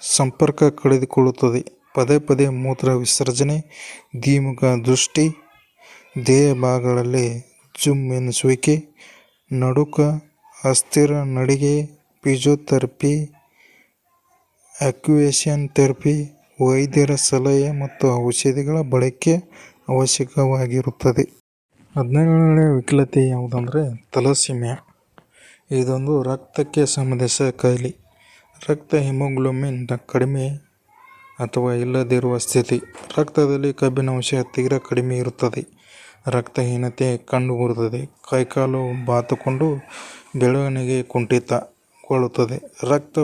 ಸಂಪರ್ಕ ಕಡಿದುಕೊಳ್ಳುತ್ತದೆ ಪದೇ ಪದೇ ಮೂತ್ರ ವಿಸರ್ಜನೆ ದ್ವಿಮುಖ ದೃಷ್ಟಿ, ದೇಹ ಭಾಗಗಳಲ್ಲಿ ಎನಿಸುವಿಕೆ, ನಡುಕ, ಅಸ್ಥಿರ ನಡಿಗೆ ಫಿಜಿಯೋಥೆರಪಿ ಅಕ್ಯುವೇಷನ್ ಥೆರಪಿ, ವೈದ್ಯರ ಸಲಹೆ ಮತ್ತು ಔಷಧಿಗಳ ಬಳಕೆ ಅವಶ್ಯಕವಾಗಿರುತ್ತದೆ. ಹದಿನೇಳನೇ ವಿಕಲತೆ ಯಾವುದಂದರೆ ತಲಸೀಮಿಯಾ. ಇದೊಂದು ರಕ್ತಕ್ಕೆ ಸಂಬಂಧಿಸಿದ ಕಾಯಿಲೆ ರಕ್ತ ಹಿಮೋಗ್ಲೋಬಿನ್ ಕಡಿಮೆ ಅಥವಾ ಇಲ್ಲದಿರುವ ಸ್ಥಿತಿ. ರಕ್ತದಲ್ಲಿ ಕಬ್ಬಿಣಾಂಶ ತೀರ ಕಡಿಮೆ ಇರುತ್ತದೆ. ರಕ್ತಹೀನತೆ ಕಂಡುಬರುತ್ತದೆ. ಕೈಕಾಲು ಬಾತುಕೊಂಡು ಬೆಳವಣಿಗೆ ಕುಂಠಿತಗೊಳ್ಳುತ್ತದೆ. ರಕ್ತ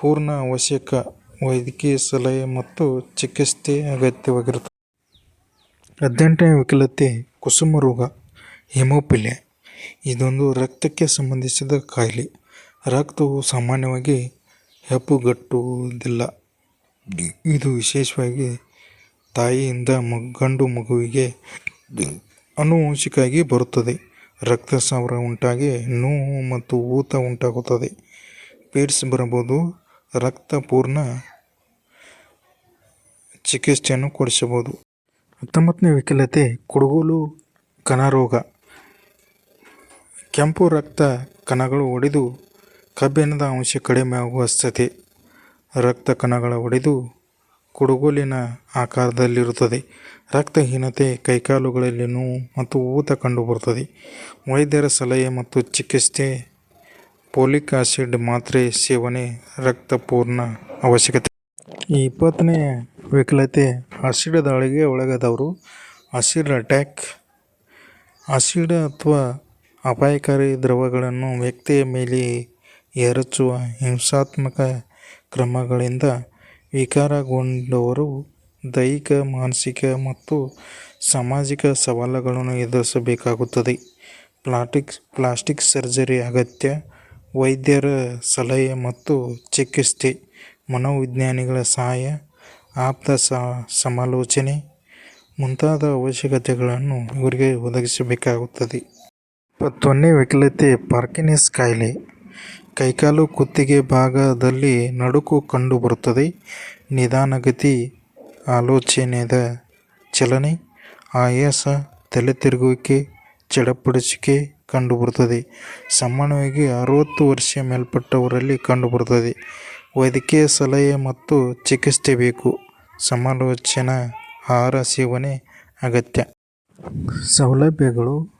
ಪೂರ್ಣ ಅವಶ್ಯಕ ವೈದ್ಯಕೀಯ ಸಲಹೆ ಮತ್ತು ಚಿಕಿತ್ಸೆ ಅಗತ್ಯವಾಗಿರುತ್ತದೆ. ಹದಿನೆಂಟನೇ ವಿಕಲತೆ ಕುಸುಮ ರೋಗ, ಹಿಮೋಫಿಲಿಯಾ. ಇದೊಂದು ರಕ್ತಕ್ಕೆ ಸಂಬಂಧಿಸಿದ ಕಾಯಿಲೆ. ರಕ್ತವು ಸಾಮಾನ್ಯವಾಗಿ ಹೆಪ್ಪುಗಟ್ಟುವುದಿಲ್ಲ. ಇದು ವಿಶೇಷವಾಗಿ ತಾಯಿಯಿಂದ ಗಂಡು ಮಗುವಿಗೆ ಆನುವಂಶಿಕವಾಗಿ ಬರುತ್ತದೆ. ರಕ್ತಸ್ರಾವ ಉಂಟಾಗಿ ನೋವು ಮತ್ತು ಊತ ಉಂಟಾಗುತ್ತದೆ. ಪೇಡ್ಸ್ ಬರಬಹುದು. ರಕ್ತ ಪೂರ್ಣ ಚಿಕಿತ್ಸೆಯನ್ನು ಕೊಡಿಸಬಹುದು. ಹತ್ತೊಂಬತ್ತನೇ ವಿಕಲತೆ, ಕುಡುಗೋಲು ಕಣ ರೋಗ ಕೆಂಪು ರಕ್ತ ಕಣಗಳು ಒಡೆದು ಕಬ್ಬಿಣದ ಅಂಶ ಕಡಿಮೆ ಆಗುವ ಸ್ಥಿತಿ. ರಕ್ತ ಕಣಗಳ ಒಡೆದು ಕುಡುಗೋಲಿನ ಆಕಾರದಲ್ಲಿರುತ್ತದೆ. ರಕ್ತಹೀನತೆ ಕೈಕಾಲುಗಳಲ್ಲಿ ನೋವು ಮತ್ತು ಊತ ಕಂಡುಬರುತ್ತದೆ. ವೈದ್ಯರ ಸಲಹೆ ಮತ್ತು ಚಿಕಿತ್ಸೆ, ಪೋಲಿಕ್ ಆಸಿಡ್ ಮಾತ್ರೆ ಸೇವನೆ, ರಕ್ತಪೂರ್ಣ ಅವಶ್ಯಕತೆ. ಈ ಇಪ್ಪತ್ತನೇ ವಿಕಲತೆ ಆಸಿಡ್ ದಾಳಿಗೆ ಒಳಗಾದವರು ಆಸಿಡ್ ಅಟ್ಯಾಕ್, ಆಸಿಡ್ ಅಥವಾ ಅಪಾಯಕಾರಿ ದ್ರವಗಳನ್ನು ವ್ಯಕ್ತಿಯ ಮೇಲೆ ಎರಚುವ ಹಿಂಸಾತ್ಮಕ ಕ್ರಮಗಳಿಂದ ವಿಕಾರಗೊಂಡವರು ದೈಹಿಕ, ಮಾನಸಿಕ ಮತ್ತು ಸಾಮಾಜಿಕ ಸವಾಲುಗಳನ್ನು ಎದುರಿಸಬೇಕಾಗುತ್ತದೆ. ಪ್ಲಾಟಿಕ್ ಪ್ಲಾಸ್ಟಿಕ್ ಸರ್ಜರಿ ಅಗತ್ಯ, ವೈದ್ಯರ ಸಲಹೆ ಮತ್ತು ಚಿಕಿತ್ಸೆ, ಮನೋವಿಜ್ಞಾನಿಗಳ ಸಹಾಯ, ಆಪ್ತ ಸಮಾಲೋಚನೆ ಮುಂತಾದ ಅವಶ್ಯಕತೆಗಳನ್ನು ಇವರಿಗೆ ಒದಗಿಸಬೇಕಾಗುತ್ತದೆ. ಇಪ್ಪತ್ತೊಂದನೇ ವಿಕಲತೆ ಪಾರ್ಕಿನ್ಸನ್ ಕಾಯಿಲೆ ಕೈಕಾಲು ಕುತ್ತಿಗೆ ಭಾಗದಲ್ಲಿ ನಡುಕು ಕಂಡುಬರುತ್ತದೆ ನಿಧಾನಗತಿ, ಆಲೋಚನೆದ ಚಲನೆ, ಆಯಾಸ ತಲೆ ತಿರುಗುವಿಕೆ ಚಡಪಡಿಸುವಿಕೆ ಕಂಡುಬರುತ್ತದೆ ಸಾಮಾನ್ಯವಾಗಿ ಅರವತ್ತು ವರ್ಷ ಮೇಲ್ಪಟ್ಟವರಲ್ಲಿ ಕಂಡುಬರುತ್ತದೆ ವೈದ್ಯಕೀಯ ಸಲಹೆ ಮತ್ತು ಚಿಕಿತ್ಸೆ ಬೇಕು. ಸಮಾಲೋಚನಾ, ಆಹಾರ ಸೇವನೆ ಅಗತ್ಯ. ಸೌಲಭ್ಯಗಳು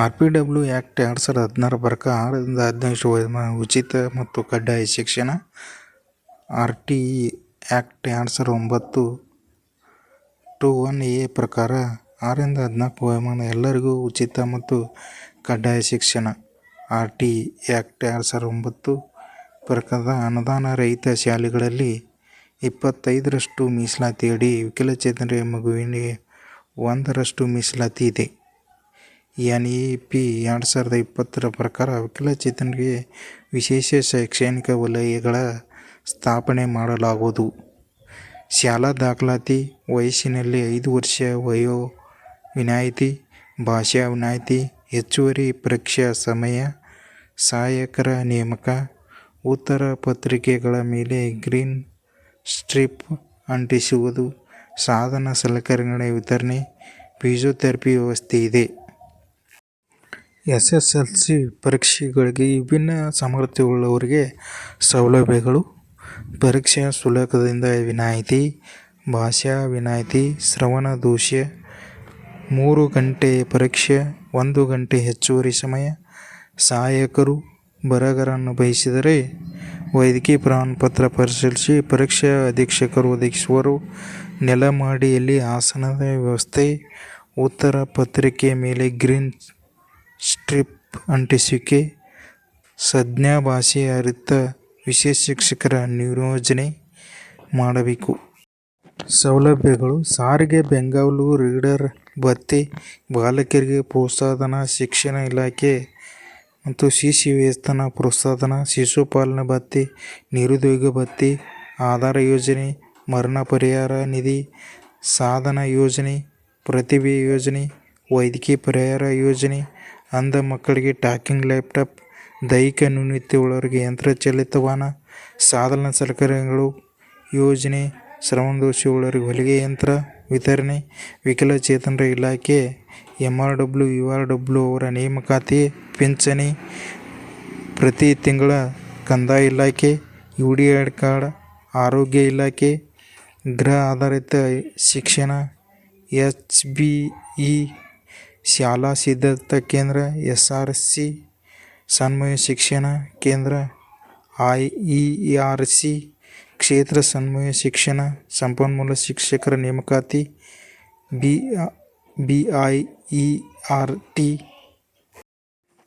ಆರ್ ಪಿ ಡಬ್ಲ್ಯೂ ಆ್ಯಕ್ಟ್ ಎರಡು ಸಾವಿರದ ಹದಿನಾರು ಬರಕ ಆರರಿಂದ ಹದಿನೈದು ವಯೋಮಾನ ಉಚಿತ ಮತ್ತು ಕಡ್ಡಾಯ ಶಿಕ್ಷಣ. ಆರ್ ಟಿ ಇ ಆ್ಯಕ್ಟ್ ಎರಡು ಸಾವಿರದ ಒಂಬತ್ತು ಟು ಒನ್ ಎ ಪ್ರಕಾರ ಆರರಿಂದ ಹದಿನಾಲ್ಕು ವಯಮಾನ ಎಲ್ಲರಿಗೂ ಉಚಿತ ಮತ್ತು ಕಡ್ಡಾಯ ಶಿಕ್ಷಣ. ಆರ್ ಟಿ ಇ ಆ್ಯಕ್ಟ್ ಎರಡು ಸಾವಿರದ ಒಂಬತ್ತು ಪ್ರಕಾರದ ಅನುದಾನ ರಹಿತ ಶಾಲೆಗಳಲ್ಲಿ ಇಪ್ಪತ್ತೈದರಷ್ಟು ಮೀಸಲಾತಿಯಡಿ ವಿಕಲಚೇತನ ಮಗುವಿಗೆ ಒಂದರಷ್ಟು ಮೀಸಲಾತಿ ಇದೆ. ಎನ್ ಇ ಪಿ ಎರಡು ಸಾವಿರದ ಇಪ್ಪತ್ತರ ಪ್ರಕಾರ ವಿಕಲಚೇತನರಿಗೆ ವಿಶೇಷ ಶೈಕ್ಷಣಿಕ ವಲಯಗಳ ಸ್ಥಾಪನೆ ಮಾಡಲಾಗುವುದು. ಶಾಲಾ ದಾಖಲಾತಿ ವಯಸ್ಸಿನಲ್ಲಿ ಐದು ವರ್ಷ ವಯೋ ವಿನಾಯಿತಿ, ಭಾಷಾ ವಿನಾಯಿತಿ, ಹೆಚ್ಚುವರಿ ಪರೀಕ್ಷಾ ಸಮಯ, ಸಹಾಯಕರ ನೇಮಕ, ಉತ್ತರ ಪತ್ರಿಕೆಗಳ ಮೇಲೆ ಗ್ರೀನ್ ಸ್ಟ್ರಿಪ್ ಅಂಟಿಸುವುದು, ಸಾಧನ ಸಲಕರಣೆಗಳ ವಿತರಣೆ ಫಿಜಿಯೋಥೆರಪಿ ವ್ಯವಸ್ಥೆ ಇದೆ. ಎಸ್ ಎಸ್ ಎಲ್ ಸಿ ಪರೀಕ್ಷೆಗಳಿಗೆ ವಿಭಿನ್ನ ಸಾಮರ್ಥ್ಯವುಳ್ಳವರಿಗೆ ಸೌಲಭ್ಯಗಳು ಪರೀಕ್ಷೆಯ ಶುಲ್ಕದಿಂದ ವಿನಾಯಿತಿ ಭಾಷಾ ವಿನಾಯಿತಿ, ಶ್ರವಣ ದೋಷ ಮೂರು ಗಂಟೆ ಪರೀಕ್ಷೆ, ಒಂದು ಗಂಟೆ ಹೆಚ್ಚುವರಿ ಸಮಯ, ಸಹಾಯಕರು ಬರಗರನ್ನು ಬಯಸಿದರೆ ವೈದ್ಯಕೀಯ ಪ್ರಮಾಣಪತ್ರ ಪರಿಶೀಲಿಸಿ ಪರೀಕ್ಷಾ ಅಧೀಕ್ಷಕರು ಒದಗಿಸುವರು. ನೆಲಮಹಡಿಯಲ್ಲಿ ಆಸನದ ವ್ಯವಸ್ಥೆ, ಉತ್ತರ ಪತ್ರಿಕೆ ಮೇಲೆ ಗ್ರೀನ್ ಸ್ಟ್ರಿಪ್ ಅಂಟಿಸುವಿಕೆ. ಸಂಜ್ಞಾ ಭಾಷೆ ಅರಿತ ವಿಶೇಷ ಶಿಕ್ಷಕರ ನಿಯೋಜನೆ ಮಾಡಬೇಕು. ಸೌಲಭ್ಯಗಳು ಸಾರಿಗೆ ಬೆಂಗಾವಲು ರೀಡರ್ ಭತ್ಯೆ, ಬಾಲಕಿಯರಿಗೆ ಪ್ರೋತ್ಸಾಹಧನ ಶಿಕ್ಷಣ ಇಲಾಖೆ ಮತ್ತು ಶಿಶು ವೇತನ ಪ್ರೋತ್ಸಾಹಧನ ಶಿಶುಪಾಲನೆ ಭತ್ಯೆ, ನಿರುದ್ಯೋಗ ಭತ್ಯೆ, ಆಧಾರ ಯೋಜನೆ, ಮರಣ ಪರಿಹಾರ ನಿಧಿ, ಸಾಧನ ಯೋಜನೆ, ಪ್ರತಿಭೆ ಯೋಜನೆ, ವೈದ್ಯಕೀಯ ಪರಿಹಾರ ಯೋಜನೆ ಅಂಧ ಮಕ್ಕಳಿಗೆ ಟಾಕಿಂಗ್ ಲ್ಯಾಪ್ಟಾಪ್, ದೈಹಿಕ ನ್ಯೂನತೆಯುಳ್ಳವರಿಗೆ ಯಂತ್ರಚಾಲಿತ ವಾಹನ ಸಾಧನ ಸಲಕರಣೆಗಳು, ಯೋಜನೆ ಶ್ರವಣದೋಷವುಳ್ಳವರಿಗೆ ಹೊಲಿಗೆ ಯಂತ್ರ, ವಿತರಣೆ ವಿಕಲಚೇತನರ ಇಲಾಖೆ M R W U R W ಅವರ ನೇಮಕಾತಿ, ಪಿಂಚಣಿ, ಪ್ರತಿ ತಿಂಗಳ ಕಂದಾಯ ಇಲಾಖೆ ಯು ಡಿ ಐ ಕಾರ್ಡ್, ಆರೋಗ್ಯ ಇಲಾಖೆ, ಗೃಹ ಆಧಾರಿತ ಶಿಕ್ಷಣ ಎಚ್ ಬಿ ಇ ಶಾಲಾ ಸಿದ್ಧತಾ ಕೇಂದ್ರ ಎಸ್ ಆರ್ ಸಿ ಸನ್ಮಯ ಶಿಕ್ಷಣ ಕೇಂದ್ರ ಐ ಇ ಆರ್ ಸಿ ಕ್ಷೇತ್ರ ಸನ್ಮಯ ಶಿಕ್ಷಣ ಸಂಪನ್ಮೂಲ ಶಿಕ್ಷಕರ ನೇಮಕಾತಿ B B I E R T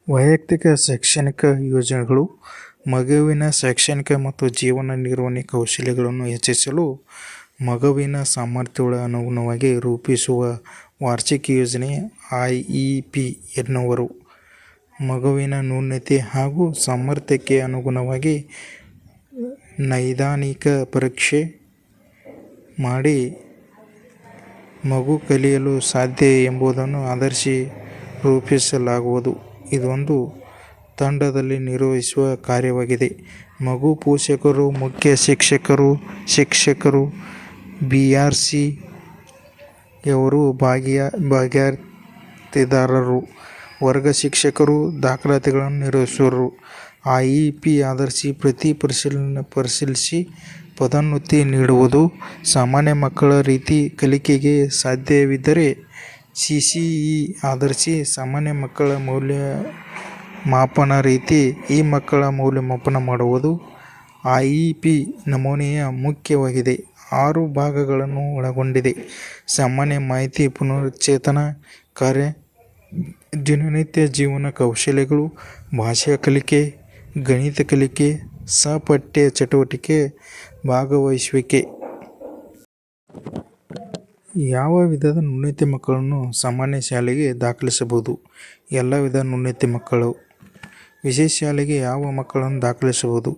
ವೈಯಕ್ತಿಕ ಶೈಕ್ಷಣಿಕ ಯೋಜನೆಗಳು, ಮಗುವಿನ ಶೈಕ್ಷಣಿಕ ಮತ್ತು ಜೀವನ ನಿರ್ವಹಣೆ ಕೌಶಲ್ಯಗಳನ್ನು ಹೆಚ್ಚಿಸಲು ಮಗುವಿನ ಸಾಮರ್ಥ್ಯಗಳ ಅನುಗುಣವಾಗಿ ರೂಪಿಸುವ ವಾರ್ಷಿಕ ಯೋಜನೆ ಐ ಇ ಪಿ ಎನ್ನುವರು. ಮಗುವಿನ ನ್ಯೂನತೆ ಹಾಗೂ ಸಾಮರ್ಥ್ಯಕ್ಕೆ ಅನುಗುಣವಾಗಿ ನೈದಾನಿಕ ಪರೀಕ್ಷೆ ಮಾಡಿ ಮಗು ಕಲಿಯಲು ಸಾಧ್ಯ ಎಂಬುದನ್ನು ಆಧರಿಸಿ ರೂಪಿಸಲಾಗುವುದು. ಇದೊಂದು ತಂಡದಲ್ಲಿ ನಿರ್ವಹಿಸುವ ಕಾರ್ಯವಾಗಿದೆ. ಮಗು ಪೋಷಕರು, ಮುಖ್ಯ ಶಿಕ್ಷಕರು ಶಿಕ್ಷಕರು, ಬಿ ಆರ್ ಸಿ ಯವರು ಭಾಗಿಯ ಭಾಗಿಯಾತಿದಾರರು ವರ್ಗ ಶಿಕ್ಷಕರು, ದಾಖಲಾತಿಗಳನ್ನು ನಿರ್ವಹಿಸುವರು. ಆ ಇ ಪಿ ಆಧರಿಸಿ ಪ್ರತಿ ಪರಿಶೀಲನೆ ಪರಿಶೀಲಿಸಿ ಪದೋನ್ನತಿ ನೀಡುವುದು ಸಾಮಾನ್ಯ ಮಕ್ಕಳ ರೀತಿ ಕಲಿಕೆಗೆ ಸಾಧ್ಯವಿದ್ದರೆ ಸಿ ಸಿ ಇ ಆಧರಿಸಿ ಸಾಮಾನ್ಯ ಮಕ್ಕಳ ಮೌಲ್ಯ ಮಾಪನ ರೀತಿ ಈ ಮಕ್ಕಳ ಮೌಲ್ಯಮಾಪನ ಮಾಡುವುದು ಆ ಇ ಪಿ ನಮೂನೆಯ ಮುಖ್ಯವಾಗಿದೆ. ಆರು ಭಾಗಗಳನ್ನು ಒಳಗೊಂಡಿದೆ. ಸಾಮಾನ್ಯ ಮಾಹಿತಿ ಪುನಶ್ಚೇತನ ಕಾರ್ಯ ದಿನನಿತ್ಯ ಜೀವನ ಕೌಶಲ್ಯಗಳು ಭಾಷಾ ಕಲಿಕೆ, ಗಣಿತ ಕಲಿಕೆ ಸಹಪಠ್ಯ ಚಟುವಟಿಕೆ, ಭಾಗವಹಿಸುವಿಕೆ. ಯಾವ ವಿಧದ ನ್ಯೂನತೆ ಮಕ್ಕಳನ್ನು ಸಾಮಾನ್ಯ ಶಾಲೆಗೆ ದಾಖಲಿಸಬಹುದು? ಎಲ್ಲ ವಿಧದ ನ್ಯೂನತೆ ಮಕ್ಕಳು. ವಿಶೇಷ ಶಾಲೆಗೆ ಯಾವ ಮಕ್ಕಳನ್ನು ದಾಖಲಿಸಬಹುದು?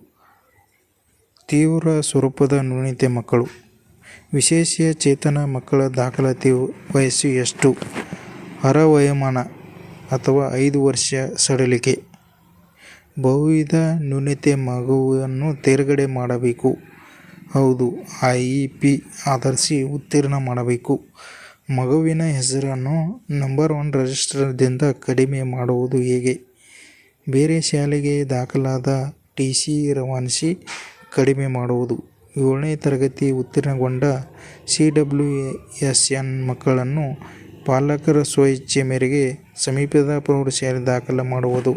ತೀವ್ರ ಸ್ವರೂಪದ ನ್ಯೂನತೆ ಮಕ್ಕಳು. ವಿಶೇಷ ಚೇತನ ಮಕ್ಕಳ ದಾಖಲಾತಿ ವಯಸ್ಸು ಎಷ್ಟು? ಅರ್ಹ ವಯೋಮಾನ ಅಥವಾ ಐದು ವರ್ಷ ಸಡಿಲಿಕೆ. ಬಹುವಿಧ ನ್ಯೂನತೆ ಮಗುವನ್ನು ತೇರ್ಗಡೆ ಮಾಡಬೇಕು. ಹೌದು, ಐ ಇ ಪಿ ಆಧರಿಸಿ ಉತ್ತೀರ್ಣ ಮಾಡಬೇಕು. ಮಗುವಿನ ಹೆಸರನ್ನು ನಂಬರ್ ಒನ್ ರಿಜಿಸ್ಟರ್ದಿಂದ ಕಡಿಮೆ ಮಾಡುವುದು ಹೇಗೆ? ಬೇರೆ ಶಾಲೆಗೆ ದಾಖಲಾದ ಟಿ ಸಿ ರವಾನಿಸಿ ಕಡಿಮೆ ಮಾಡುವುದು. ಏಳನೇ ತರಗತಿ ಉತ್ತೀರ್ಣಗೊಂಡ ಸಿ ಡಬ್ಲ್ಯೂ ಎಸ್ ಎನ್ ಮಕ್ಕಳನ್ನು ಪಾಲಕರ ಸ್ವಇಚ್ಛೆ ಮೇರೆಗೆ ಸಮೀಪದ ಪ್ರೌಢಶಾಲೆ ದಾಖಲು ಮಾಡುವುದು.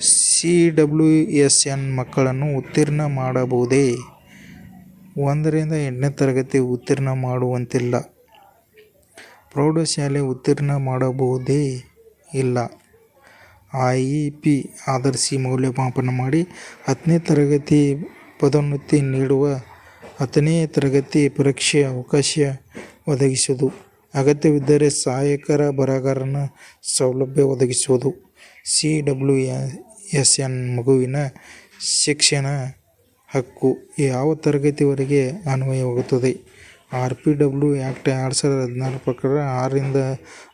ಸಿ ಡಬ್ಲ್ಯೂ ಎಸ್ ಎನ್ ಮಕ್ಕಳನ್ನು ಉತ್ತೀರ್ಣ ಮಾಡಬಹುದೇ? ಒಂದರಿಂದ ಎಂಟನೇ ತರಗತಿ ಉತ್ತೀರ್ಣ ಮಾಡುವಂತಿಲ್ಲ. ಪ್ರೌಢಶಾಲೆ ಉತ್ತೀರ್ಣ ಮಾಡಬಹುದೇ? ಇಲ್ಲ. ಐ ಇ ಪಿ ಆಧರಿಸಿ ಮೌಲ್ಯಮಾಪನ ಮಾಡಿ ಹತ್ತನೇ ತರಗತಿ ಪದೋನ್ನತಿ ನೀಡುವ ಹತ್ತನೇ ತರಗತಿ ಪರೀಕ್ಷೆ ಅವಕಾಶ ಒದಗಿಸುವುದು. ಅಗತ್ಯವಿದ್ದರೆ ಸಹಾಯಕರ ಬರಹಗಾರನ ಸೌಲಭ್ಯ ಒದಗಿಸುವುದು. ಸಿ ಡಬ್ಲ್ಯೂ ಎಸ್ ಎನ್ ಮಗುವಿನ ಶಿಕ್ಷಣ ಹಕ್ಕು ಯಾವ ತರಗತಿವರೆಗೆ ಅನ್ವಯವಾಗುತ್ತದೆ? ಆರ್ ಪಿ ಡಬ್ಲ್ಯೂ ಆ್ಯಕ್ಟ್ ಎರಡು ಸಾವಿರದ ಹದಿನಾರು ಪ್ರಕಾರ ಆರರಿಂದ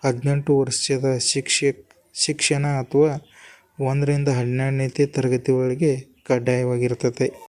ಹದಿನೆಂಟು ವರ್ಷದ ಶಿಕ್ಷ, ಶಿಕ್ಷಣ ಅಥವಾ ಒಂದರಿಂದ ಹನ್ನೆರಡನೇ ತರಗತಿವರೆಗೆ ಕಡ್ಡಾಯವಾಗಿರುತ್ತದೆ.